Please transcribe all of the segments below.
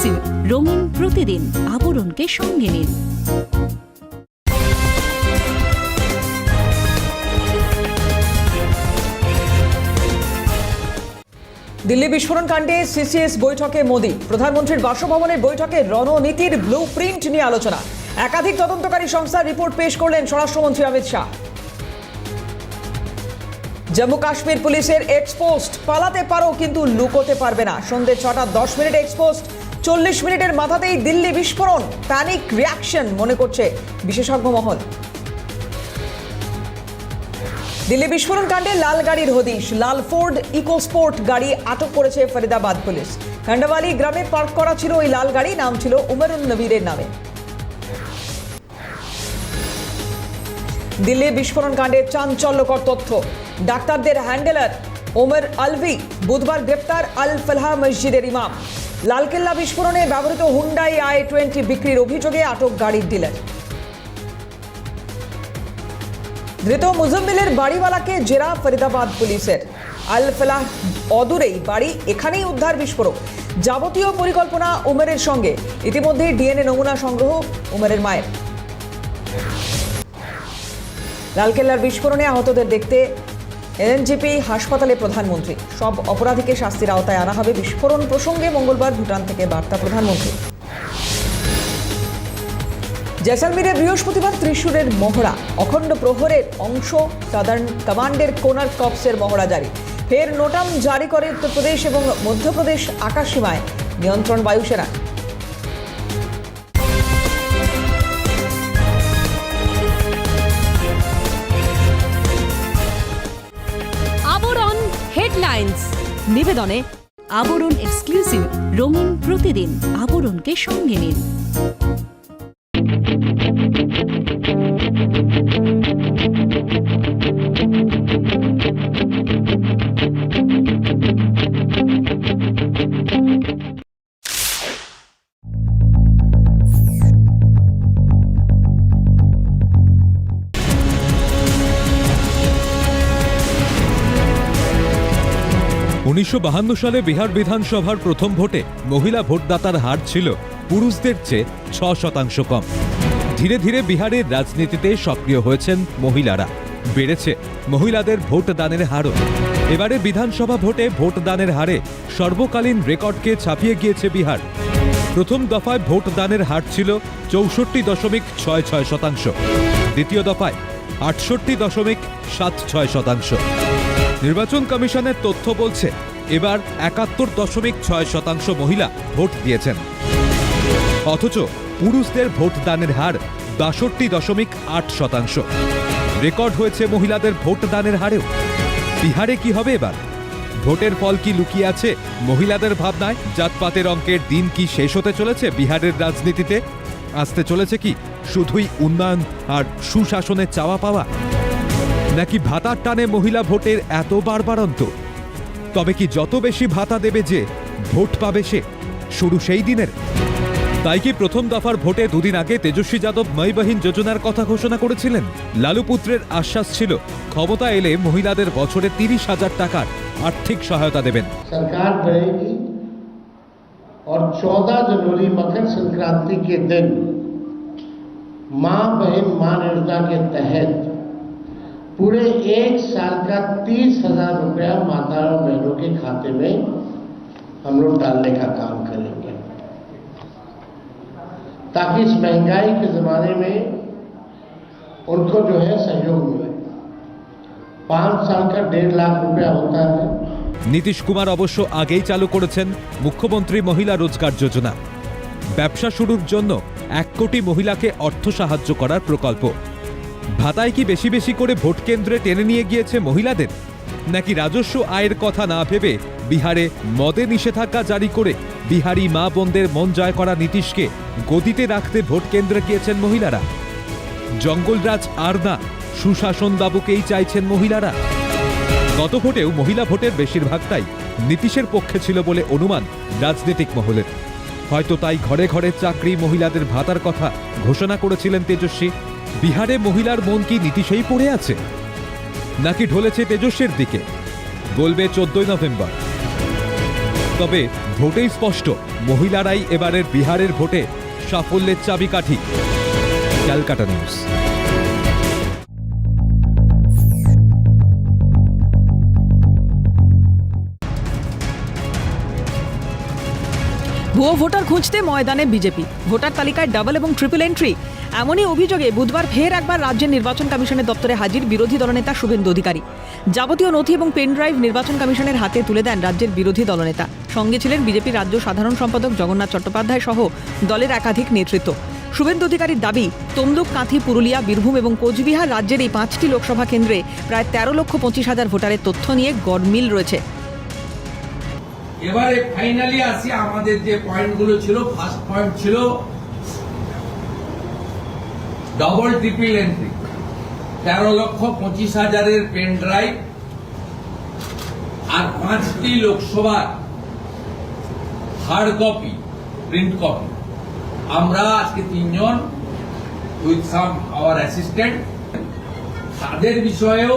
Exclusive রঙিন প্রতিদিন আবরণকে সঙ্গে নিন। দিল্লি বিস্ফোরণ কাণ্ডে সিসিএস বৈঠকে মোদী। প্রধানমন্ত্রীর বাসভবনের বৈঠকে রণনীতির ব্লু প্রিন্ট নিয়ে আলোচনা। একাধিক তদন্তকারী সংস্থার রিপোর্ট পেশ করলেন স্বরাষ্ট্রমন্ত্রী অমিত শাহ। জম্মু কাশ্মীর পুলিশের এক্সপোস্ট পালাতে পারো, কিন্তু লুকোতে পারবে না। সন্ধ্যে ছটা দশ মিনিট এক্সপোস্ট চল্লিশ মিনিটের মাথাতেই দিল্লি বিস্ফোরণ। প্যানিক রিয়াকশন মনে করছে বিশেষজ্ঞ মহল। দিল্লি বিস্ফোরণ কাণ্ডে লাল গাড়ির হদিশ। লাল ফোর্ড ইকোস্পোর্ট গাড়ি আটক করেছে ফরিদাবাদ পুলিশ। খান্ডাবালি গ্রামে পার্ক করা ছিল ওই লাল গাড়ি, নাম ছিল উমরুন নবীরের নামে। দিল্লি বিস্ফোরণ কাণ্ডে চাঞ্চল্যকর তথ্য। ডাক্তারদের হ্যান্ডেলার ওমর আলভি বুধবার গ্রেপ্তার আল ফলাহ মসজিদের ইমাম। লালকেল্লা বিস্ফোরণে ব্যবহৃত হুন্ডাই আই টোয়েন্টি বিক্রির অভিযোগে আটক গাড়ির ডিলার। ধৃত মুজম্মিলের বাড়িওয়ালাকে জেরা ফরিদাবাদ পুলিশের। আল ফেলাহ অদূরেই বাড়ি, এখানেই উদ্ধার বিস্ফোরক। যাবতীয় পরিকল্পনা উমেরের সঙ্গে। ইতিমধ্যেই ডিএনএ নমুনা সংগ্রহ উমেরের মায়ের। লালকেল্লার বিস্ফোরণে আহতদের দেখতে এনজিপি হাসপাতালে প্রধানমন্ত্রী। সব অপরাধীকে শাস্তির আওতায় আনা হবে বিস্ফোরণ প্রসঙ্গে মঙ্গলবার ভুটান থেকে বার্তা প্রধানমন্ত্রী। জেসালমিরে বৃহস্পতিবার ত্রিশূরের মহড়া। অখণ্ড প্রহরের অংশ সাদার্ন কমান্ডের কোনার কপসের মহড়া জারি। ফের নোটাম জারি করে উত্তরপ্রদেশ এবং মধ্যপ্রদেশ আকাশসীমায়। নিয়ন্ত্রণ বায়ুসেনা। হেডলাইন্স নিবেদনে আবরণ এক্সক্লুসিভ রঙিন প্রতিদিন আবরণকে সঙ্গে নিন। উনিশশো সালে বিহার বিধানসভার প্রথম ভোটে মহিলা ভোটদাতার হার ছিল পুরুষদের চেয়ে ছ শতাংশ কম। ধীরে ধীরে বিহারের রাজনীতিতে সক্রিয় হয়েছেন মহিলারা। বেড়েছে মহিলাদের ভোট দানের হারও। এবারে বিধানসভা ভোটে ভোট দানের হারে সর্বকালীন রেকর্ডকে ছাপিয়ে গিয়েছে বিহার। প্রথম দফায় ভোট দানের হার ছিল চৌষট্টি দশমিক ছয় ছয় শতাংশ। দ্বিতীয় দফায় আটষট্টি দশমিক সাত ছয় শতাংশ। নির্বাচন কমিশনের তথ্য বলছে এবার একাত্তর দশমিক ছয় শতাংশ মহিলা ভোট দিয়েছেন। অথচ পুরুষদের ভোট দানের হার বাষট্টি দশমিক আট শতাংশ। রেকর্ড হয়েছে মহিলাদের ভোট দানের হারেও। বিহারে কি হবে এবার? ভোটের ফল কি লুকিয়ে আছে মহিলাদের ভাবনায়? জাতপাতের অঙ্কের দিন কি শেষ হতে চলেছে বিহারের রাজনীতিতে? আসতে চলেছে কি শুধুই উন্নয়ন আর সুশাসনের চাওয়া পাওয়া? নাকি ভাতার টানে মহিলা ভোটের এত বাড়বাড়ন্ত তবে কি যত বেশি ভাতা দেবে যে ভোট পাবে সে শুরু সেই দিনের তাই কি প্রথম দফার ভোটে দুদিন আগে তেজস্বী যাদব ময়বাহীন যোজনার কথা ঘোষণা করেছিলেন লালু পুত্রের আশ্বাস ছিল ক্ষমতা এলে মহিলাদের বছরে তিরিশ হাজার টাকার আর্থিক সহায়তা দেবেন सरकार बढ़ेगी और 14 जनवरी मकर संक्रांति के दिन मां बहन मान योजना के तहत पूरे एक साल का तीस हजार रुपया माताओं बहनों के खाते में हम लोग डालने का काम करेंगे ताकि इस महंगाई के ज़माने में उनको जो है सहयोग मिले पाँच साल का डेढ़ लाख रुपया होता है নীতিশ কুমার অবশ্য আগেই চালু করেছেন মুখ্যমন্ত্রী মহিলা রোজগার যোজনা ব্যবসা শুরুর জন্য এক কোটি মহিলাকে অর্থ সাহায্য করার প্রকল্প ভাতায় কি বেশি বেশি করে ভোট কেন্দ্রে টেনে নিয়ে গিয়েছে মহিলাদের? নাকি রাজস্ব আয়ের কথা না ভেবে বিহারে মদে নিষেধাজ্ঞা জারি করে বিহারি মা বোনদের মন জয় করা নীতিশকে গদিতে রাখতে ভোট কেন্দ্রে গিয়েছেন মহিলারা? জঙ্গলরাজ আর না সুশাসন বাবুকেই চাইছেন মহিলারা? গত ভোটেও মহিলা ভোটের বেশিরভাগটাই নীতিশের পক্ষে ছিল বলে অনুমান রাজনৈতিক মহলের। হয়তো তাই ঘরে ঘরে চাকরি মহিলাদের ভাতার কথা ঘোষণা করেছিলেন তেজস্বী। বিহারে মহিলার মন কি নীতিশেই পড়ে আছে? নাকি ঢলেছে তেজস্বের দিকে? বলবে চোদ্দই নভেম্বর। তবে ভোটেই স্পষ্ট, মহিলারাই এবারের বিহারের ভোটে সাফল্যের চাবিকাঠি। ক্যালকাটা নিউজ। ভুয়ো ভোটার খুঁজতে ময়দানে বিজেপি। ভোটার তালিকায় ডাবল এবং ট্রিপল এন্ট্রি এমনই অভিযোগে বুধবার ফের একবার রাজ্যের নির্বাচন কমিশনের দপ্তরে হাজির বিরোধী দলনেতা শুভেন্দু অধিকারী। যাবতীয় নথি এবং পেনড্রাইভ নির্বাচন কমিশনের হাতে তুলে দেন রাজ্যের বিরোধী দলনেতা। সঙ্গে ছিলেন বিজেপির রাজ্য সাধারণ সম্পাদক জগন্নাথ চট্টোপাধ্যায় সহ দলের একাধিক নেতৃত্ব। শুভেন্দু অধিকারীর দাবি, তমলুক, কাঁথি, পুরুলিয়া, বীরভূম এবং কোচবিহার রাজ্যের এই পাঁচটি লোকসভা কেন্দ্রে প্রায় তেরো লক্ষ পঁচিশ হাজার ভোটারের তথ্য নিয়ে গড়মিল রয়েছে। এবারে ফাইনালি আসি আমাদের যে পয়েন্টগুলো ছিল ফার্স্ট পয়েন্ট ছিল ডবল ট্রিপল এন্ট্রি তেরো লক্ষ পঁচিশ হাজারের পেন ড্রাইভ আর পাঁচটি লোকসভার হার্ড কপি প্রিন্ট কপি আমরা আজকে তিনজন উইথ সাম আওয়ার অ্যাসিস্ট্যান্ট তাদের বিষয়েও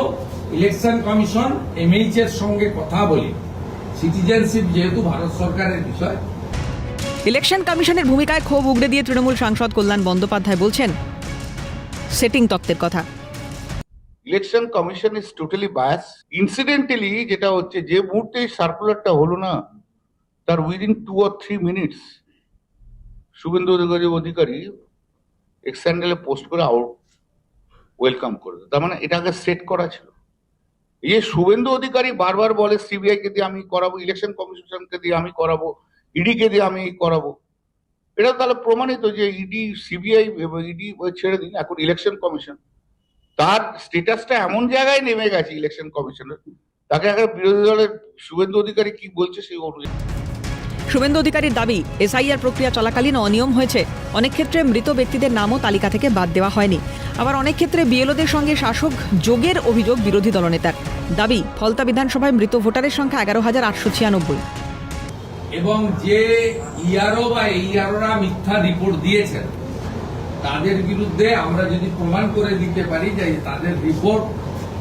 ইলেকশন কমিশন এমএইচ এর সঙ্গে কথা বলি। সিটিজেনশিপ যেহেতু ভারত সরকারের বিষয়। ইলেকশন কমিশনের ভূমিকায় ক্ষোভ উগড়ে দিয়ে তৃণমূল সাংসদ কল্যাণ বন্দ্যোপাধ্যায় বলছেন সেটিং তত্ত্বের কথা। Election commission is totally bias incidentally যেটা হচ্ছে যে মুহূর্তে সার্কুলারটা হলো না তার within two or three minutes Suvendu Adhikari Adhikari এক্সস্যান্ডেলে post করে আউট ওয়েলকাম করে তার মানে এটাকে সেট করা ছিল। এই যে শুভেন্দু অধিকারী বারবার বলে সিবিআই কে দিয়ে আমি করাবো ইলেকশন কমিশনকে দিয়ে আমি করাবো ইডি কে দিয়ে আমি করাবো। এটা তাহলে প্রমাণিত যে ইডি সিবিআই ইডি ছেড়ে দিন, এখন ইলেকশন কমিশন তার স্টেটাসটা এমন জায়গায় নেমে গেছে ইলেকশন কমিশনের তাকে একটা বিরোধী দলের শুভেন্দু অধিকারী কি বলছে সেই অনুযায়ী। শুভেন্দু অধিকারীর দাবি, এসআইআর প্রক্রিয়া চলাকালীন অনিয়ম হয়েছে। অনেক ক্ষেত্রে মৃত ব্যক্তিদের নামও তালিকা থেকে বাদ দেওয়া হয়নি। আবার অনেক ক্ষেত্রে বিএলওদের সঙ্গে শাসক যোগের অভিযোগ বিরোধী দলনেতার। দাবি, ফলতা বিধানসভায় মৃত ভোটারের সংখ্যা এগারো হাজার আটশো ছিয়ানব্বই। এবং যে ইআরও বা ইআরওরা মিথ্যা রিপোর্ট দিয়েছেন, তাদের বিরুদ্ধে আমরা যদি প্রমাণ করে দিতে পারি যে তাদের রিপোর্ট,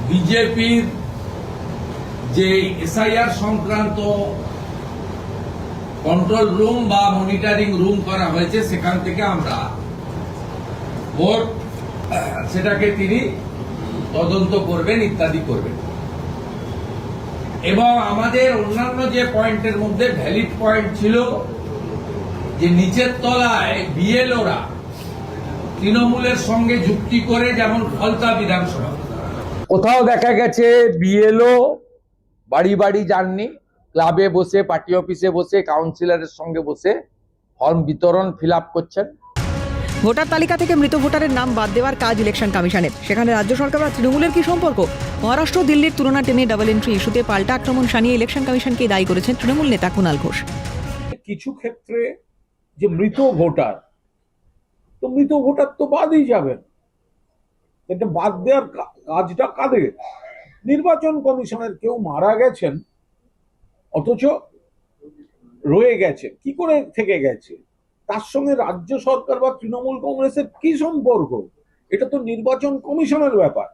বিজেপির যে এসআইআর সংক্রান্ত কন্ট্রোল রুম বা মনিটরিং রুম করা হয়েছে, সেখান থেকে আমরা ভোট, সেটাকে তিনি তদন্ত করবেন, ইত্যাদি করবেন। এবং আমাদের অন্যান্য যে পয়েন্টের মধ্যে ভ্যালিড পয়েন্ট ছিল, যে নিচের তলায় বিএলওরা তৃণমূলের সঙ্গে যুক্তি করে যেমন ফলতা বিধানসভা। কোথাও দেখা গেছে বিএলও বাড়ি বাড়ি যাননি। ক্লাবে বসে পার্টি অফিসে বসে কাউন্সিলরের সঙ্গে বসে ফর্ম বিতরণ ফিল আপ করছেন। ভোটার তালিকা থেকে মৃত ভোটারের নাম বাদ দেওয়ার কাজ ইলেকশন কমিশনের সেখানে রাজ্য সরকার আর তৃণমূলের কি সম্পর্ক? মহারাষ্ট্র দিল্লির তুলনা টেনে ডাবল এন্ট্রি ইস্যুতে পাল্টা আক্রমণ শানিয়ে ইলেকশন কমিশনকে দায়ী করেছেন তৃণমূল নেতা কুণাল ঘোষ। কিছু ক্ষেত্রে যে মৃত ভোটার তো মৃত ভোটার তো বাদই যাবেন। এটা বাদ দেওয়ার কাজটা কাদের? নির্বাচন কমিশনের কেউ মারা গেছেন অথচ রয়ে গেছে। কি করে থেকে গেছে? তার সঙ্গে রাজ্য সরকার বা তৃণমূল কংগ্রেসের কি সম্পর্ক? এটা তো নির্বাচন কমিশনের ব্যাপার।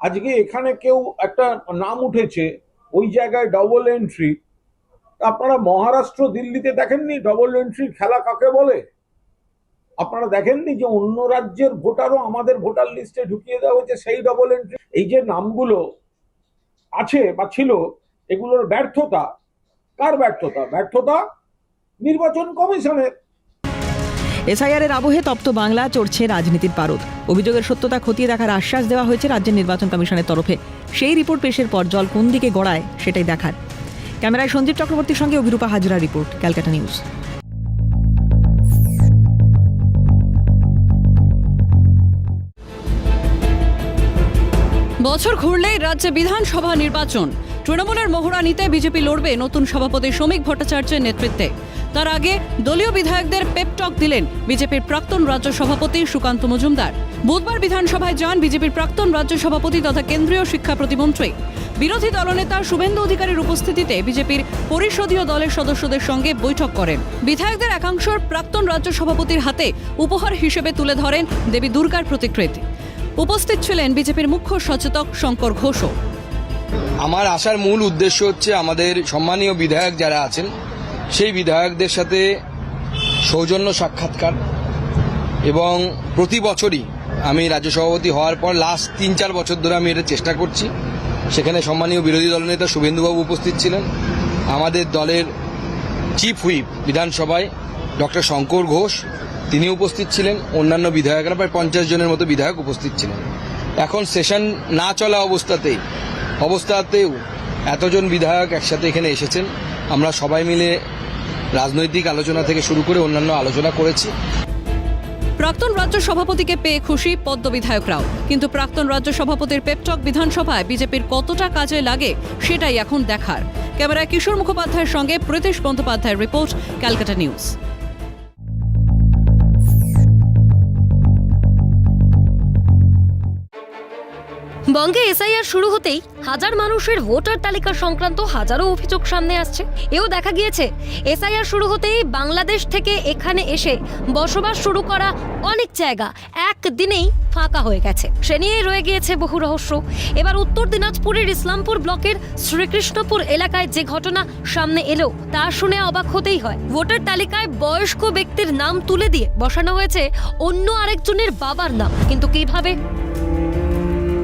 আজকে এখানে কেউ একটা নাম উঠেছে, ওই জায়গায় ডবল এন্ট্রি আপনারা মহারাষ্ট্র, দিল্লিতে দেখেননি ডবল এন্ট্রি খেলা কাকে বলে? আপনারা দেখেননি যে অন্য রাজ্যের ভোটারও আমাদের ভোটার লিস্টে ঢুকিয়ে দেওয়া হয়েছে সেই ডবল এন্ট্রি এই যে নামগুলো আছে বা ছিল, এগুলোর ব্যর্থতা কার ব্যর্থতা? ব্যর্থতা নির্বাচন কমিশনের। এসআইআর এর আবহে তপ্ত বাংলা চড়ছে রাজনীতির পারদ। অভিযোগের সত্যতা খতিয়ে দেখার আশ্বাস দেওয়া হয়েছে রাজ্যের নির্বাচন কমিশনের তরফে। সেই রিপোর্ট পেশের পর জল কোন দিকে গড়ায় সেটাই দেখার। ক্যামেরায় সঞ্জীব চক্রবর্তীর সঙ্গে অভিরূপা হাজরা রিপোর্ট ক্যালকাটা নিউজ। বছর ঘুরলেই রাজ্যে বিধানসভা নির্বাচন। তৃণমূলের মোহরানিতে বিজেপি লড়বে নতুন সভাপতি শ্রমিক ভট্টাচার্যের নেতৃত্বে। তার আগে দলীয় বিধায়কদের পেপটক দিলেন বিজেপির প্রাক্তন রাজ্য সভাপতি সুকান্ত মজুমদার। বুধবার বিধানসভায় যান বিজেপির প্রাক্তন রাজ্য সভাপতি তথা কেন্দ্রীয় শিক্ষা প্রতিমন্ত্রী। বিরোধী দলনেতা শুভেন্দু অধিকারীর উপস্থিতিতে বিজেপির পরিষদীয় দলের সদস্যদের সঙ্গে বৈঠক করেন। বিধায়কদের একাংশের প্রাক্তন রাজ্য সভাপতির হাতে উপহার হিসেবে তুলে ধরেন দেবী দুর্গার প্রতিকৃতি। উপস্থিত ছিলেন বিজেপির মুখ্য সচেতক শঙ্কর ঘোষও। আমার আসার মূল উদ্দেশ্য হচ্ছে আমাদের সম্মানীয় বিধায়ক যারা আছেন, সেই বিধায়কদের সাথে সৌজন্য সাক্ষাৎকার এবং প্রতি বছরই আমি রাজ্য সভাপতি হওয়ার পর লাস্ট তিন চার বছর ধরে আমি এটা চেষ্টা করছি। সেখানে সম্মানীয় বিরোধী দলনেতা শুভেন্দুবাবু উপস্থিত ছিলেন। আমাদের দলের চিফ হুইপ বিধানসভায় ডক্টর শঙ্কর ঘোষ, তিনি উপস্থিত ছিলেন। অন্যান্য বিধায়করা প্রায় পঞ্চাশ জনের মতো বিধায়ক উপস্থিত ছিলেন। এখন সেশন না চলা অবস্থাতেই অবস্থাতেও এতজন বিধায়ক একসাথে এখানে এসেছেন। আমরা সবাই মিলে রাজনৈতিক আলোচনা থেকে শুরু করে অন্যান্য আলোচনা করেছি। প্রাক্তন রাজ্য সভাপতিকে পেয়ে খুশি পদ্ম বিধায়করাও। কিন্তু প্রাক্তন রাজ্য সভাপতির পেপটক বিধানসভায় বিজেপির কতটা কাজে লাগে সেটাই এখন দেখার। ক্যামেরায় কিশোর মুখোপাধ্যায়ের সঙ্গে প্রীতেশ বন্দ্যোপাধ্যায়ের রিপোর্ট ক্যালকাটা নিউজ বঙ্গে এসআইআর শুরু হতেই হাজার মানুষের ভোটার তালিকা সংক্রান্ত হাজারো অভিযোগ সামনে আসছে। এও দেখা গিয়েছে, এসআইআর শুরু হতেই বাংলাদেশ থেকে এখানে এসে বসবাস শুরু করা অনেক জায়গা একদিনেই ফাঁকা হয়ে গেছে। সে নিয়েই রয়ে গিয়েছে বহু রহস্য। এবার উত্তর দিনাজপুরের ইসলামপুর ব্লকের শ্রীকৃষ্ণপুর এলাকায় যে ঘটনা সামনে এলো, তা শুনে অবাক হতেই হয়। ভোটার তালিকায় বয়স্ক ব্যক্তির নাম তুলে দিয়ে বসানো হয়েছে অন্য আরেকজনের বাবার নাম। কিন্তু কীভাবে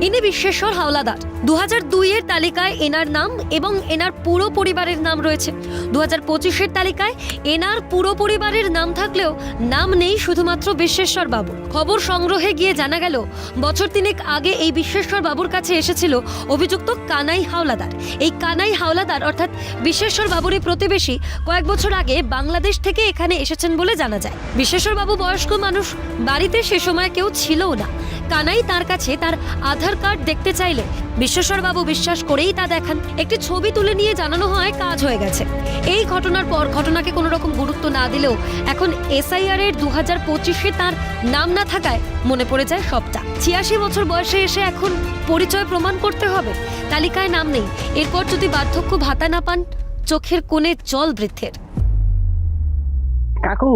ইনি বিশ্বেশ্বর হাওলাদার। দু হাজার দুইয়ের তালিকায় এনার নাম এবং এনার পুরো পরিবারের নাম রয়েছে। দু হাজার পঁচিশের তালিকায় এনার পুরো পরিবারের নাম থাকলেও নাম নেই শুধুমাত্র বিশ্বেশ্বর বাবু। খবর সংগ্রহে গিয়ে জানা গেল, বছর তিনেক আগে এই বিশ্বেশ্বর বাবুর কাছে এসেছিল অভিযুক্ত কানাই হাওলাদার। এই কানাই হাওলাদার অর্থাৎ বিশ্বেশ্বর বাবুরই প্রতিবেশী কয়েক বছর আগে বাংলাদেশ থেকে এখানে এসেছেন বলে জানা যায়। বিশ্বেশ্বর বাবু বয়স্ক মানুষ, বাড়িতে সে সময় কেউ ছিলও না। কানাই তার কাছে তার আধার কার্ড দেখতে চাইলে। বিশ্বেশ্বর বাবু বিশ্বাস করেই তা দেখান। একটি ছবি তুলে নিয়ে জানানো হয়, কাজ হয়ে গেছে। এই ঘটনার পর ঘটনাকে কোনো রকম গুরুত্ব না দিলেও এখন এসআইআর এর দু হাজার পঁচিশে তার নাম না থাকায় মনে পড়ে যায় সবটা। ছিয়াশি বছর বয়সে এসে এখন পরিচয় প্রমাণ করতে হবে। তালিকায় নাম নেই। এরপর যদি বার্ধক্য ভাতা না পান, চোখের কোণে জল বৃদ্ধের। কাকু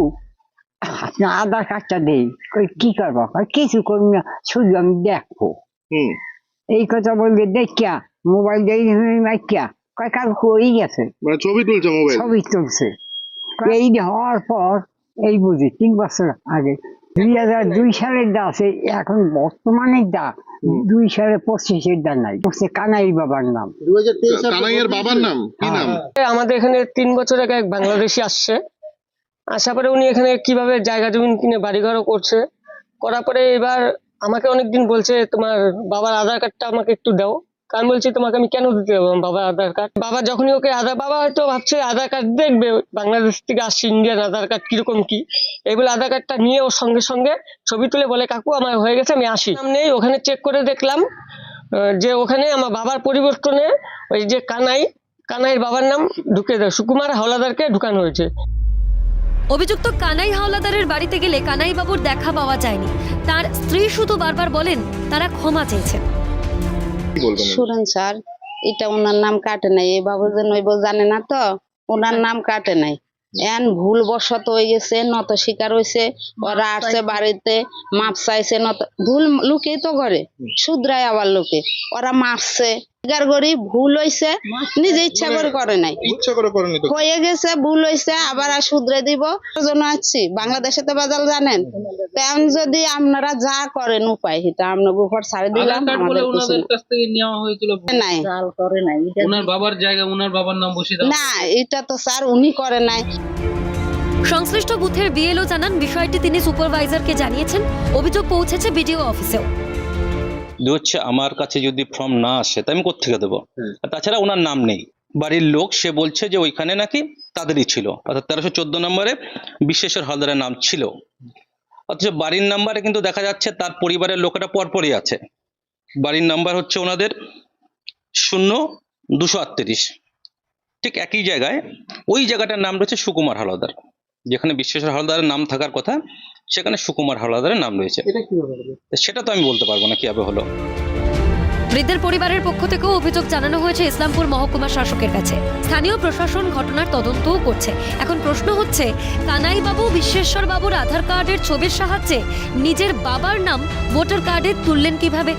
আধার কার্ডটা দেই। কই কি করব? কই কিছু করব না শুধু আমি দেখব। এই কথা বলবে দেখিয়া মোবাইল দেই মাইকিয়া কয় কাকু কই গেছে? মানে ছবি তুলছে মোবাইল? ছবি তুলছে। এই হওয়ার পর এই বুঝি তিন বছর আগে দুই হাজার দুই সালের দা আছে এখন বর্তমানে দা দুই সালে পঁচিশের দা নাই হচ্ছে কানাই বাবার নাম। কানাইয়ের বাবার নাম কি নাম? আমাদের এখানে তিন বছর আগে এক বাংলাদেশি আসছে। আসার পরে উনি এখানে কীভাবে জায়গা জমি কিনে বাড়িঘরও করছে। করার পরে এবার আমাকে অনেকদিন বলছে, তোমার বাবার আধার কার্ডটা আমাকে একটু দাও। কারণ বলছি, তোমাকে আমি কেন দিতে যাব বাবার আধার কার্ড? বাবা যখনই ওকে আধার, বাবা হয়তো ভাবছে আধার কার্ড দেখবে, বাংলাদেশ থেকে আসছে ইন্ডিয়ান আধার কার্ড কীরকম কি? এই বলে আধার কার্ডটা নিয়ে ওর সঙ্গে সঙ্গে ছবি তুলে বলে, কাকু, আমার হয়ে গেছে, আমি আসি। নেই ওখানে চেক করে দেখলাম যে ওখানে আমার বাবার পরিবর্তনে ওই যে কানাই, কানাইয়ের বাবার নাম ঢুকে দেয়, সুকুমার হাওলাদারকে ঢুকানো হয়েছে। অভিযুক্ত কানাই হাওলাদারের বাড়িতে গেলে কানাই বাবুর দেখা পাওয়া যায়নি। তার স্ত্রী শুধু বারবার বলেন তারা ক্ষমা চেয়েছেন। শুনেন স্যার এটা ওনার নাম কাটে নাই। এই বাবু যে নইব জানে না তো ওনার নাম কাটে নাই। এন ভুল বশত হয়ে গেছে নত শিকার হয়েছে ওরা আসছে বাড়িতে মাপ চাইছে নত ভুল লুকেই তো ঘরে শুধরায় আবার লোকে। ওরা মাপছে শিকার করি ভুল হয়েছে নিজে ইচ্ছা করে করে নাই। ইচ্ছা করে করেনি তো? হয়ে গেছে ভুল হয়েছে আবার আর শুধরে দিব। জন্য আসছি বাংলাদেশে তো বাজাল জানেন? তেমন যদি আপনারা যা করেন উপায় সেটা আপনার উপর ছাড়ে দিলাম। নেওয়া হয়েছিল। নাই। ওনার বাবার জায়গা ওনার বাবার নাম বসিয়ে না এটা তো স্যার উনি করে নাই। সংশ্লিষ্ট বুথের বিএলও জানান বিষয়টি তিনি সুপারভাইজারকে জানিয়েছেন। অভিযোগ পৌঁছেছে বিডিও অফিসেও। দু হচ্ছে আমার কাছে যদি ফর্ম না আসে তা আমি কোথেকে দেবো? তাছাড়া ওনার নাম নেই। বাড়ির লোক সে বলছে যে ওইখানে নাকি তাদেরই ছিল। অর্থাৎ তেরোশো চোদ্দ নম্বরে বিশ্বেশ্বর হালদারের নাম ছিল। অথচ বাড়ির নাম্বারে কিন্তু দেখা যাচ্ছে তার পরিবারের লোকেরা পরপরই আছে। বাড়ির নাম্বার হচ্ছে ওনাদের শূন্য দুশো আটত্রিশ। ঠিক একই জায়গায় ওই জায়গাটার নাম রয়েছে সুকুমার হালদার যেখানে বিশ্বেশ্বর হালদারের নাম থাকার কথা সেখানে সুকুমার হালদারের নাম রয়েছে। সেটা তো আমি বলতে পারব না কীভাবে হলো। বৃদ্ধের পরিবারের পক্ষ থেকেও অভিযোগ জানানো হয়েছে ইসলামপুর মহকুমা শাসকের কাছে। স্থানীয় প্রশাসন ঘটনার তদন্তও করছে। এখন প্রশ্ন হচ্ছে কানাই বাবু বিশ্বেশ্বর বাবুর আধার কার্ডের ছবির সাহায্যে নিজের বাবার নাম ভোটার কার্ডে তুললেন কীভাবে?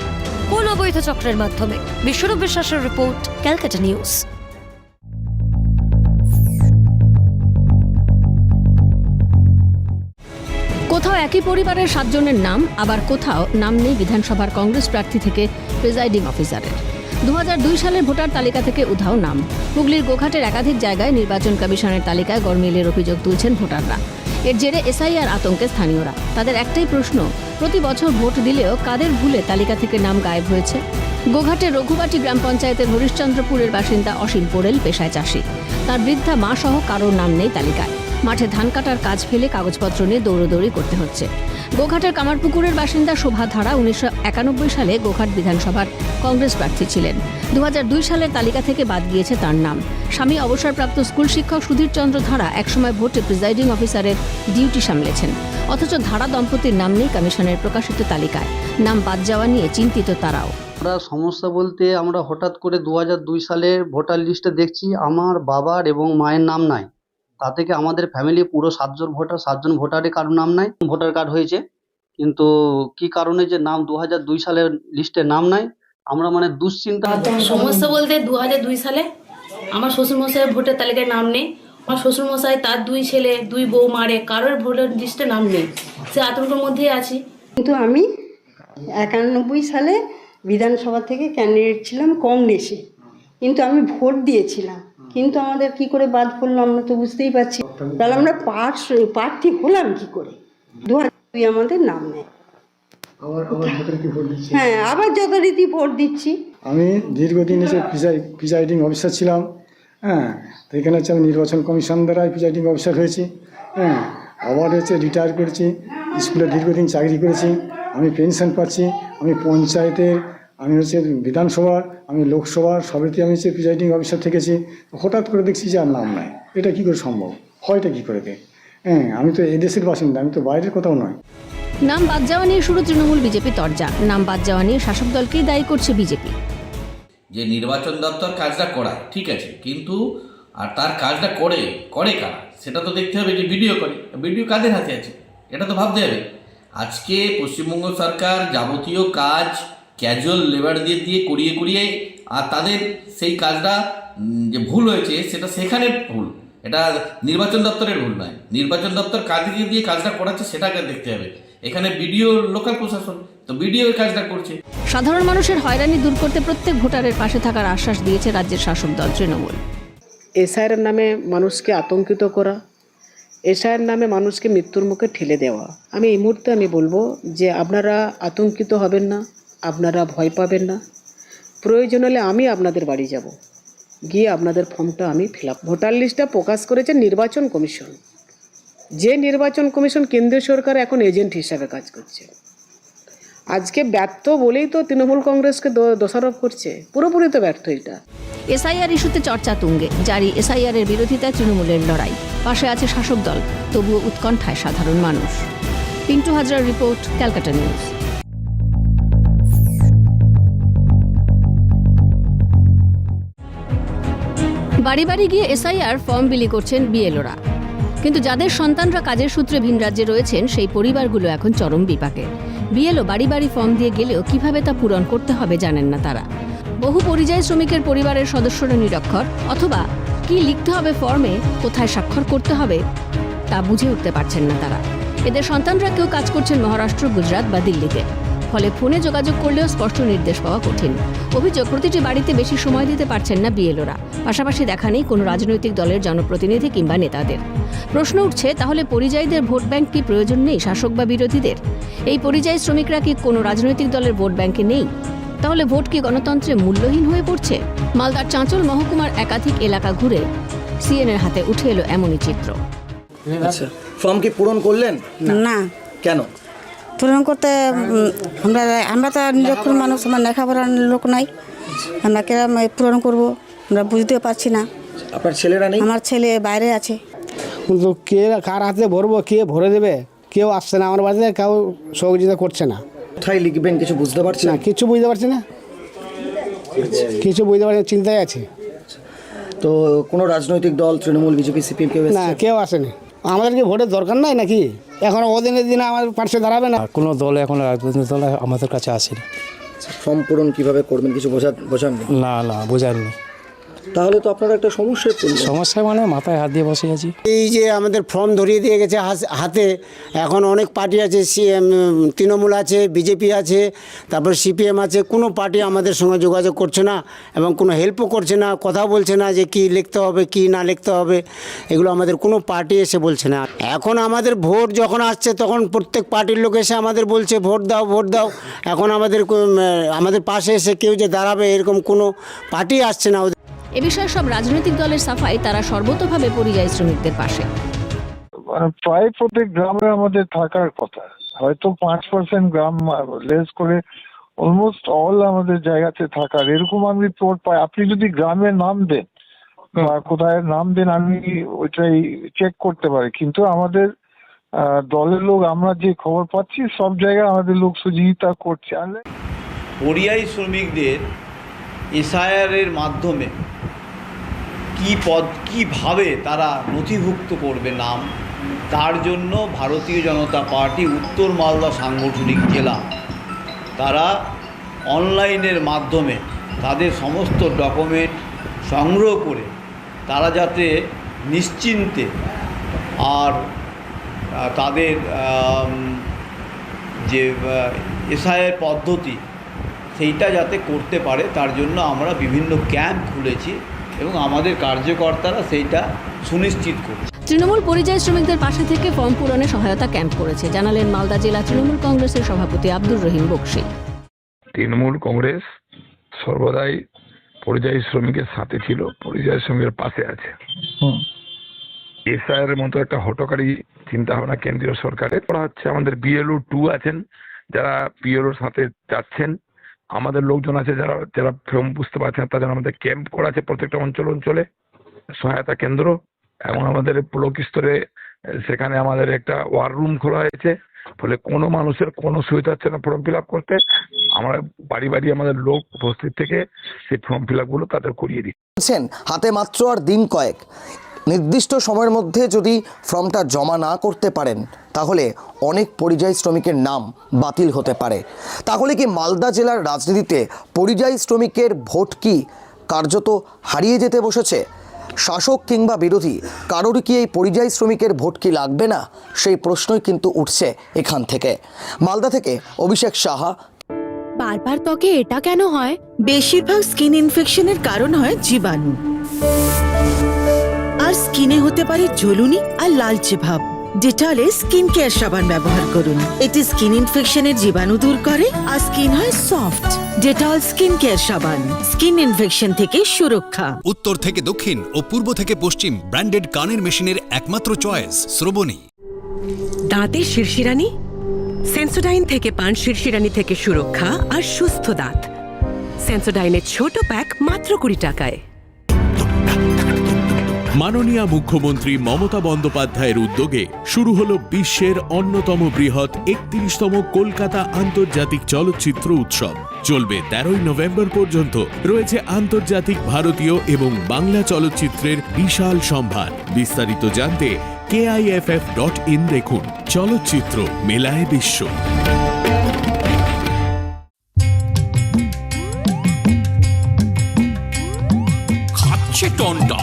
কোন অবৈধ চক্রের মাধ্যমে? বিশ্বরূপ বিশ্বাসের রিপোর্ট ক্যালকাটা নিউজ। একই পরিবারের সাতজনের নাম, আবার কোথাও নাম নেই বিধানসভার কংগ্রেস প্রার্থী থেকে প্রিজাইডিং অফিসারের। দু সালের ভোটার তালিকা থেকে উধাও নাম। হুগলির গোঘাটের একাধিক জায়গায় নির্বাচন কমিশনের তালিকায় গরমিলের অভিযোগ তুলছেন ভোটাররা। এর জেরে এসআইআর আতঙ্কে স্থানীয়রা। তাদের একটাই প্রশ্ন, প্রতি বছর ভোট দিলেও কাদের ভুলে তালিকা থেকে নাম গায়েব হয়েছে? গোঘাটের রঘুবাটি গ্রাম পঞ্চায়েতের হরিশ্চন্দ্রপুরের বাসিন্দা অসীম পোড়েল, পেশায় চাষি। তার বৃদ্ধা মা সহ কারোর নাম নেই তালিকায়। মাঠে ধান কাটার কাজ ফেলে কাগজপত্র নিয়ে দৌড়দৌড়ি করতে হচ্ছে। গোঘাটের কামারপুকুরের বাসিন্দা শোভা ধারা উনিশশো একানব্বই সালে গোঘাট বিধানসভার কংগ্রেস প্রার্থী ছিলেন। দু হাজার দুই সালের তালিকা থেকে বাদ গিয়েছে তার নাম। স্বামী অবসরপ্রাপ্ত স্কুল শিক্ষক সুধীর চন্দ্র ধারা একসময় ভোটে প্রিজাইডিং অফিসারের ডিউটি সামলেছেন। অথচ ধারা দম্পতির নাম নেই কমিশনের প্রকাশিত তালিকায়। নাম বাদ যাওয়া নিয়ে চিন্তিত তারাও। আমরা সমস্যা বলতে আমরা হঠাৎ করে দু হাজার দুই সালের ভোটার লিস্টে দেখছি আমার বাবার এবং মায়ের নাম নাই। তা থেকে আমাদের ফ্যামিলি পুরো সাতজন ভোটার সাতজন ভোটারে কারোর নাম নাই ভোটার কার্ড হয়েছে। কিন্তু কি কারণে যে নাম দু হাজার দুই সালের লিস্টে নাম নাই আমরা মানে দুশ্চিন্তা সমস্যা বলতে দু হাজার দুই সালে আমার শ্বশুরমশাইয়ের ভোটার তালিকায় নাম নেই। আমার শ্বশুরমশাই তার দুই ছেলে দুই বউ মারে কারোর ভোটার লিস্টে নাম নেই। সে আতঙ্কের মধ্যেই আছি। কিন্তু আমি একানব্বই সালে বিধানসভা থেকে ক্যান্ডিডেট ছিলাম কংগ্রেসে কিন্তু আমি ভোট দিয়েছিলাম। কিন্তু আমাদের কি করে বাদ পড়ল আমরা তো বুঝতেই পারছি। তাহলে আমরা পার্ট প্রার্থী হলাম কি করে? দু দুই আমাদের নাম নেই হ্যাঁ আবার যথারীতি ভোট দিচ্ছি। আমি দীর্ঘদিন এসে প্রিজাইডিং অফিসার ছিলাম হ্যাঁ তো এখানে হচ্ছে আমি নির্বাচন কমিশন দ্বারা প্রিজাইডিং অফিসার হয়েছি হ্যাঁ আবার হচ্ছে রিটায়ার করেছি স্কুলে দীর্ঘদিন চাকরি করেছি আমি পেনশন পাচ্ছি আমি পঞ্চায়েতের আমি হচ্ছে বিধানসভার আমি লোকসভার সবেতে আমি হচ্ছে প্রিজাইডিং অফিসার থেকেছি হঠাৎ করে দেখছি যে আর নাম নাই। এটা কী করে সম্ভব? হয়টা কী করে কে? হ্যাঁ আমি তো এদেশের বাসিন্দা আমি তো বাইরের কোথাও নয়। নাম বাদ যাওয়া নিয়ে শুরু তৃণমূল বিজেপি তরজা। নাম বাদ যাওয়া নিয়ে শাসক দলকেই দায়ী করছে বিজেপি। যে নির্বাচন দপ্তর কাজটা করায় ঠিক আছে কিন্তু আর তার কাজটা করে করে কারা? সেটা তো দেখতে হবে যে ভিডিও করে। ভিডিও কাদের হাতে আছে? এটা তো ভাবতে হবে। আজকে পশ্চিমবঙ্গ সরকার যাবতীয় কাজ ক্যাজুয়াল লেবার দিয়ে দিয়ে করিয়ে করিয়ে আর তাদের সেই কাজটা যে ভুল হয়েছে সেটা সেখানে ভুল। এটা নির্বাচন দপ্তরের ভুল নয়। নির্বাচন দপ্তর কাজে দিয়ে কাজটা করাচ্ছে সেটাকে দেখতে হবে। এখানে বিডিও লোকাল প্রশাসন তো বিডিও কাজটা করছে। সাধারণ মানুষের হয়রানি দূর করতে প্রত্যেক ভোটারের পাশে থাকার আশ্বাস দিয়েছে রাজ্যের শাসক দল তৃণমূল। এসআইয়ের নামে মানুষকে আতঙ্কিত করা এসআইয়ের নামে মানুষকে মৃত্যুর মুখে ঠেলে দেওয়া। আমি এই মুহূর্তে আমি বলব যে আপনারা আতঙ্কিত হবেন না। আপনারা ভয় পাবেন না। প্রয়োজন হলে আমি আপনাদের বাড়ি যাব। গিয়ে আপনাদের ফর্মটা আমি ফিল আপ ভোটার লিস্টটা প্রকাশ করেছে নির্বাচন কমিশন। যে নির্বাচন কমিশন কেন্দ্রীয় সরকার এখন এজেন্ট হিসাবে কাজ করছে। আজকে ব্যর্থ বলেই তো তৃণমূল কংগ্রেসকে দোষারোপ করছে। পুরোপুরি তো ব্যর্থ এটা। এসআইআর ইস্যুতে চর্চা তুঙ্গে, জারি এসআইআর এর বিরোধিতায় তৃণমূলের লড়াই। পাশে আছে শাসক দল, তবুও উৎকণ্ঠায় সাধারণ মানুষ। পিন্টু হাজরার রিপোর্ট, ক্যালকাটা নিউজ। বাড়ি বাড়ি গিয়ে এসআইআর ফর্ম বিলি করছেন বিএলওরা। কিন্তু যাদের সন্তানরা কাজের সূত্রে ভিন রাজ্যে রয়েছেন, সেই পরিবারগুলো এখন চরম বিপাকে। বিএলও বাড়ি বাড়ি ফর্ম দিয়ে গেলেও কীভাবে তা পূরণ করতে হবে জানেন না তারা। বহু পরিযায়ী শ্রমিকের পরিবারের সদস্যরা নিরক্ষর, অথবা কি লিখতে হবে ফর্মে, কোথায় স্বাক্ষর করতে হবে, তা বুঝে উঠতে পারছেন না তারা। এদের সন্তানরা কেউ কাজ করছেন মহারাষ্ট্র, গুজরাট বা দিল্লিতে। ফলে ফোনে যোগাযোগ করলেও স্পষ্ট নির্দেশ পাওয়া কঠিন। অভিযোগ প্রতিটি বাড়িতে বেশি সময় দিতে পারছেন না বিএলওরা। পাশাপাশি দেখা নেই কোনো রাজনৈতিক দলের জনপ্রতিনিধি কিংবা নেতাদের। প্রশ্ন উঠছে তাহলে পরিযায়ীদের ভোট ব্যাংক কি প্রয়োজন নেই শাসক বা বিরোধীদের? এই পরিযায়ী শ্রমিকরা কি কোনো রাজনৈতিক দলের ভোট ব্যাংকে নেই? তাহলে ভোট কি গণতন্ত্রে মূল্যহীন হয়ে পড়ছে? মালদার চাঁচল মহকুমার একাধিক এলাকা ঘুরে সিএনের হাতে উঠে এলো এমনই চিত্র। আচ্ছা ফর্ম কি পূরণ করলেন? না। কেন? পূরণ করতে আমরা আমরা তো নিরক্ষর মানুষ আমার লেখাপড়ার লোক নাই। আমরা কিরম পূরণ করব আমরা বুঝতে পারছি না। আপনার ছেলেরা নেই? আমার ছেলে বাইরে আছে। কিন্তু কে কার হাতে ভরবো কে ভরে দেবে? কেউ আসছে না আমার বাড়িতে কেউ সহযোগিতা করছে না। কোথায় লিখবেন কিছু বুঝতে পারছি না কিছু বুঝতে পারছি না। কিছু বুঝতে পারছি না, চিন্তায় আছে। তো কোনো রাজনৈতিক দল তৃণমূল বিজেপি সিপিএম কেউ না কেউ আসেনি। আমাদেরকে ভোটের দরকার নাই নাকি? এখন ওদিনের দিনে আমার পার্শ্বে দাঁড়াবে না। কোনো দল এখন রাজনৈতিক দল আমাদের কাছে আসেনি। ফর্ম পূরণ কীভাবে করবেন? কিছু বোঝা বোঝান না না বোঝাননি। তাহলে তো আপনারা একটা সমস্যায় পড়বেন সমস্যা মানে মাথায় হাত দিয়ে বসে আছি। এই যে আমাদের ফর্ম ধরিয়ে দিয়ে গেছে হাতে এখন অনেক পার্টি আছে সিএম তৃণমূল আছে বিজেপি আছে তারপর সিপিএম আছে কোনো পার্টি আমাদের সঙ্গে যোগাযোগ করছে না এবং কোনো হেল্পও করছে না কথা বলছে না যে কি লিখতে হবে কি না লিখতে হবে এগুলো আমাদের কোনো পার্টি এসে বলছে না। এখন আমাদের ভোট যখন আসছে তখন প্রত্যেক পার্টির লোক এসে আমাদের বলছে ভোট দাও ভোট দাও। এখন আমাদের আমাদের পাশে এসে কেউ যে দাঁড়াবে এরকম কোনো পার্টি আসছে না। ওদের এ বিষয়ে সব রাজনৈতিক দলের সাফাই তারা সর্বতভাবে পরিযায়ী শ্রমিকদের পাশে। প্রায় প্রত্যেক গ্রামে আমাদের থাকার কথা। হয়তো পাঁচ পার্সেন্ট গ্রাম লেস করে অলমোস্ট অল আমাদের জায়গাতে থাকার। এরকম আমি রিপোর্ট পাই আপনি যদি গ্রামের নাম দেন বা কোথায় নাম দেন আমি ওইটাই চেক করতে পারি। কিন্তু আমাদের দলের লোক আমরা যে খবর পাচ্ছি সব জায়গায় আমাদের লোক সহযোগিতা করছে। আর পরিযায়ী শ্রমিকদের এসআইআরের মাধ্যমে কি পদ, কীভাবে তারা নথিভুক্ত করবে নাম? তার জন্য ভারতীয় জনতা পার্টি উত্তর মালদা সাংগঠনিক জেলা। তারা অনলাইনের মাধ্যমে তাদের সমস্ত ডকুমেন্ট সংগ্রহ করে তারা যাতে নিশ্চিন্তে আর তাদের যে এসআইয়ের পদ্ধতি সেইটা যাতে করতে পারে তার জন্য আমরা বিভিন্ন ক্যাম্প খুলেছি এবং আমাদের কার্যকর্তারা সেইটা সুনিশ্চিত করছে। তৃণমূল পরিযায়ী শ্রমিকদের পাশে থেকে ফর্ম পূরণে সহায়তা ক্যাম্প করেছে। জানালেন মালদা জেলা তৃণমূল কংগ্রেসের সভাপতি আব্দুর রহিম বক্সি। তৃণমূল কংগ্রেস সর্বদাই পরিযায়ী শ্রমিকের সাথে ছিল পরিযায়ী শ্রমিকের পাশে আছে। এসআইয়ের মতো একটা হটকারী চিন্তা ভাবনা কেন্দ্রীয় সরকারের। করা হচ্ছে আমাদের বিএলও টু আছেন যারা বিএলওর সাথে যাচ্ছেন। আমাদের লোকজন আছে যারা যারা ফর্ম বুঝতে পারছেন তাদের আমাদের ক্যাম্প করা আছে প্রত্যেকটা অঞ্চল অঞ্চলে, সহায়তা কেন্দ্র, এবং আমাদের ব্লক স্তরে, সেখানে আমাদের একটা ওয়ার রুম খোলা হয়েছে, ফলে কোনো মানুষের কোনো সুবিধা হচ্ছে না ফর্ম ফিল আপ করতে। আমরা বাড়ি বাড়ি আমাদের লোক উপস্থিত থেকে সেই ফর্ম ফিল আপগুলো তাদের করিয়ে বলছেন, হাতে মাত্র আর দিন কয়েক। নির্দিষ্ট সময়ের মধ্যে যদি ফর্মটা জমা না করতে পারেন, তাহলে অনেক পরিযায়ী শ্রমিকের নাম বাতিল হতে পারে। তাহলে কি মালদা জেলার রাজনীতিতে পরিযায়ী শ্রমিকের ভোট কি কার্যত হারিয়ে যেতে বসেছে? শাসক কিংবা বিরোধী, কারোর কি এই পরিযায়ী শ্রমিকের ভোট কি লাগবে না? সেই প্রশ্নই কিন্তু উঠছে এখান থেকে। মালদা থেকে অভিষেক সাহা। বারবার ত্বকে এটা কেন হয়? বেশিরভাগ স্কিন ইনফেকশনের কারণ হয় জীবাণু। আর স্কিনে হতে পারে জ্বলুনি আর লালচে ভাব। ডেটলে স্কিন কেয়ার সাবান ব্যবহার করুন। এটি স্কিন ইনফেকশনের জীবাণু দূর করে আর স্কিন হয় সফট। ডেটল স্কিন কেয়ার সাবান স্কিন ইনফেকশন থেকে সুরক্ষা। উত্তর থেকে দক্ষিণ ও পূর্ব থেকে পশ্চিম ব্র্যান্ডেড কানের মেশিনের একমাত্র চয়েস শ্রবণী। দাঁতের শিরশিরানি সেন্সোডাইন থেকে পান শিরশিরানি থেকে সুরক্ষা আর সুস্থ দাঁত। সেন্সোডাইনের ছোট প্যাক মাত্র কুড়ি টাকায়। মাননীয় মুখ্যমন্ত্রী মমতা বন্দ্যোপাধ্যায়ের উদ্যোগে শুরু হলো বিশ্বের অন্যতম বৃহৎ একত্রিশতম কলকাতা আন্তর্জাতিক চলচ্চিত্র উৎসব। চলবে তেরোই নভেম্বর পর্যন্ত। রয়েছে আন্তর্জাতিক, ভারতীয় এবং বাংলা চলচ্চিত্রের বিশাল সম্ভার। বিস্তারিত জানতে কেআইএফএফ ডট ইন দেখুন। চলচ্চিত্র মেলায় বিশ্ব। টনটা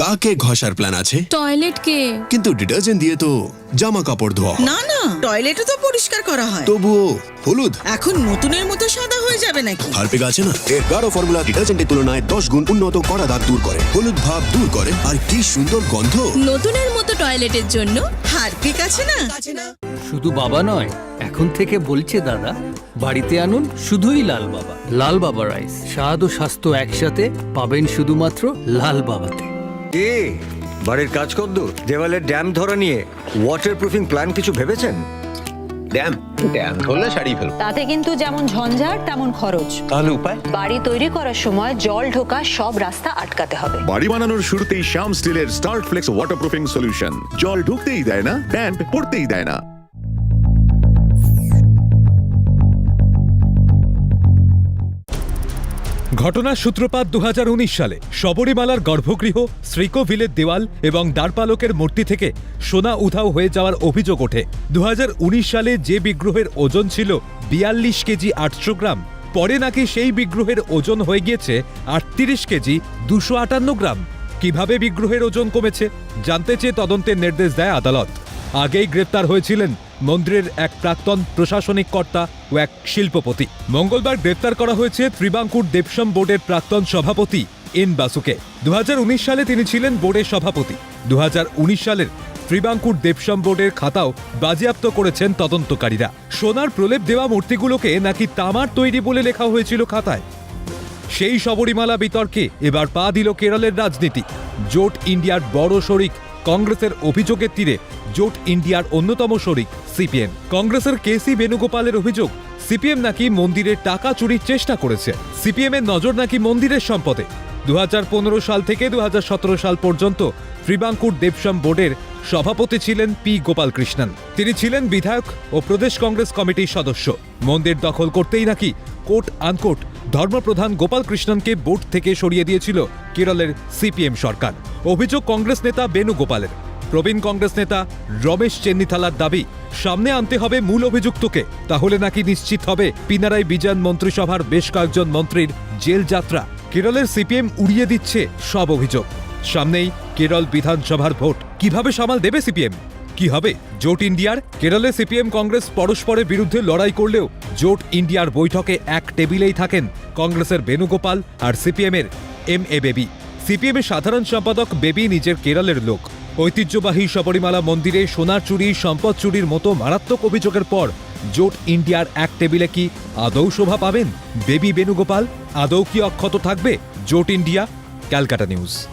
কাকে ঘষার প্ল্যান আছে? টয়লেট কে। কিন্তু ডিটারজেন্ট দিয়ে তো জামা কাপড় ধোয়া হয়। না না টয়লেটও তো পরিষ্কার করা হয়। তবুও হলুদ? এখন নতুনের মতো সাদা হয়ে যাবে নাকি? হারপিক আছে না? এর গাঢ় ফর্মুলা ডিটারজেন্টের তুলনায় দশ গুণ উন্নত কড়া দাগ দূর করে। হলুদ ভাব দূর করে। আর কি সুন্দর গন্ধ! নতুনের মতো টয়লেটের জন্য? হারপিক আছে না? শুধু বাবা নয় এখন থেকে বলছে দাদা বাড়িতে আনুন শুধুই লাল বাবা। লাল বাবা রাইস স্বাদ ও স্বাস্থ্য একসাথে পাবেন শুধুমাত্র লাল বাবাতে। এ বাড়ির কাজ কদ্দূর? দেওয়ালের ড্যাম ধরা নিয়ে ওয়াটার প্রুফিং প্ল্যান কিছু ভেবেছেন? ড্যাম? ড্যাম ধরলে সারিয়ে ফেলব। তাতে কিন্তু যেমন ঝঞ্ঝাট তেমন খরচ। তাহলে উপায়? বাড়ি তৈরি করার সময় জল ঢোকা সব রাস্তা আটকাতে হবে। বাড়ি বানানোর শুরুতেই শ্যাম স্টিলের স্টার্ট ফ্লেক্স ওয়াটারপ্রুফিং সলিউশন জল ঢুকতেই দেয় না ড্যাম্প পড়তেই দেয় না। ঘটনার সূত্রপাত দু হাজার উনিশ সালে শবরীমালার গর্ভগৃহ, শ্রীকোভিলের দেওয়াল এবং দ্বারপালকের মূর্তি থেকে সোনা উধাও হয়ে যাওয়ার অভিযোগ ওঠে। দু হাজার উনিশ সালে যে বিগ্রহের ওজন ছিল বিয়াল্লিশ কেজি আটশো গ্রাম, পরে নাকি সেই বিগ্রহের ওজন হয়ে গিয়েছে আটত্রিশ কেজি দুশো আটান্ন গ্রাম। কীভাবে বিগ্রহের ওজন কমেছে, জানতে চেয়ে তদন্তের নির্দেশ দেয় আদালত। আগেই গ্রেপ্তার হয়েছিলেন মন্দিরের এক প্রাক্তন প্রশাসনিক কর্তা ও এক শিল্পপতি। মঙ্গলবার গ্রেপ্তার করা হয়েছে ত্রিবাঙ্কুর দেবসম বোর্ডের প্রাক্তন সভাপতি এন বাসুকে। দু সালে তিনি ছিলেন বোর্ডের সভাপতি। দু সালের ত্রিবাঙ্কুর দেবসম বোর্ডের খাতাও বাজেয়াপ্ত করেছেন তদন্তকারীরা। সোনার প্রলেপ দেওয়া মূর্তিগুলোকে নাকি তামার তৈরি বলে লেখা হয়েছিল খাতায়। সেই শবরীমালা বিতর্কে এবার পা দিল কেরলের রাজনীতি। জোট ইন্ডিয়ার বড় শরিক কংগ্রেসের অভিযোগের তীরে জোট ইন্ডিয়ার অন্যতম শরিক, সিপিএম। কংগ্রেসের কেসি বেণুগোপালের অভিযোগ, সিপিএম নাকি মন্দিরের টাকা চুরির চেষ্টা করেছে। সিপিএম এর নজর নাকি মন্দিরের সম্পদে। দুহাজার পনেরো সাল থেকে দুহাজার সতেরো সাল পর্যন্ত ত্রিবাঙ্কুর দেবসম বোর্ডের সভাপতি ছিলেন পি গোপালকৃষ্ণন। তিনি ছিলেন বিধায়ক ও প্রদেশ কংগ্রেস কমিটির সদস্য। মন্দির দখল করতেই নাকি কোর্ট আনকোট ধর্মপ্রধান গোপালকৃষ্ণনকে বোর্ড থেকে সরিয়ে দিয়েছিল কেরলের সিপিএম সরকার। অভিযোগ কংগ্রেস নেতা বেণুগোপালের। প্রবীণ কংগ্রেস নেতা রমেশ চেন্নিথালার দাবি, সামনে আনতে হবে মূল অভিযুক্তকে। তাহলে নাকি নিশ্চিত হবে পিনারাই বিজয়ন মন্ত্রিসভার বেশ কয়েকজন মন্ত্রীর জেল যাত্রা। কেরলের সিপিএম উড়িয়ে দিচ্ছে সব অভিযোগ। সামনেই কেরল বিধানসভার ভোট। কীভাবে সামাল দেবে সিপিএম? কি হবে? জোট ইন্ডিয়ার? কেরলে সিপিএম কংগ্রেস পরস্পরের বিরুদ্ধে লড়াই করলেও জোট ইন্ডিয়ার বৈঠকে এক টেবিলেই থাকেন কংগ্রেসের বেণুগোপাল আর সিপিএমের এম এ বেবি। সিপিএমের সাধারণ সম্পাদক বেবি নিজের কেরলের লোক। ঐতিহ্যবাহী শবরীমালা মন্দিরে সোনার চুরি, সম্পদ চুরির মতো মারাত্মক অভিযোগের পর জোট ইন্ডিয়ার এক টেবিলে কি আদৌ শোভা পাবেন? বেবি বেণুগোপাল, আদৌ কি অক্ষত থাকবে? জোট ইন্ডিয়া, ক্যালকাটা নিউজ।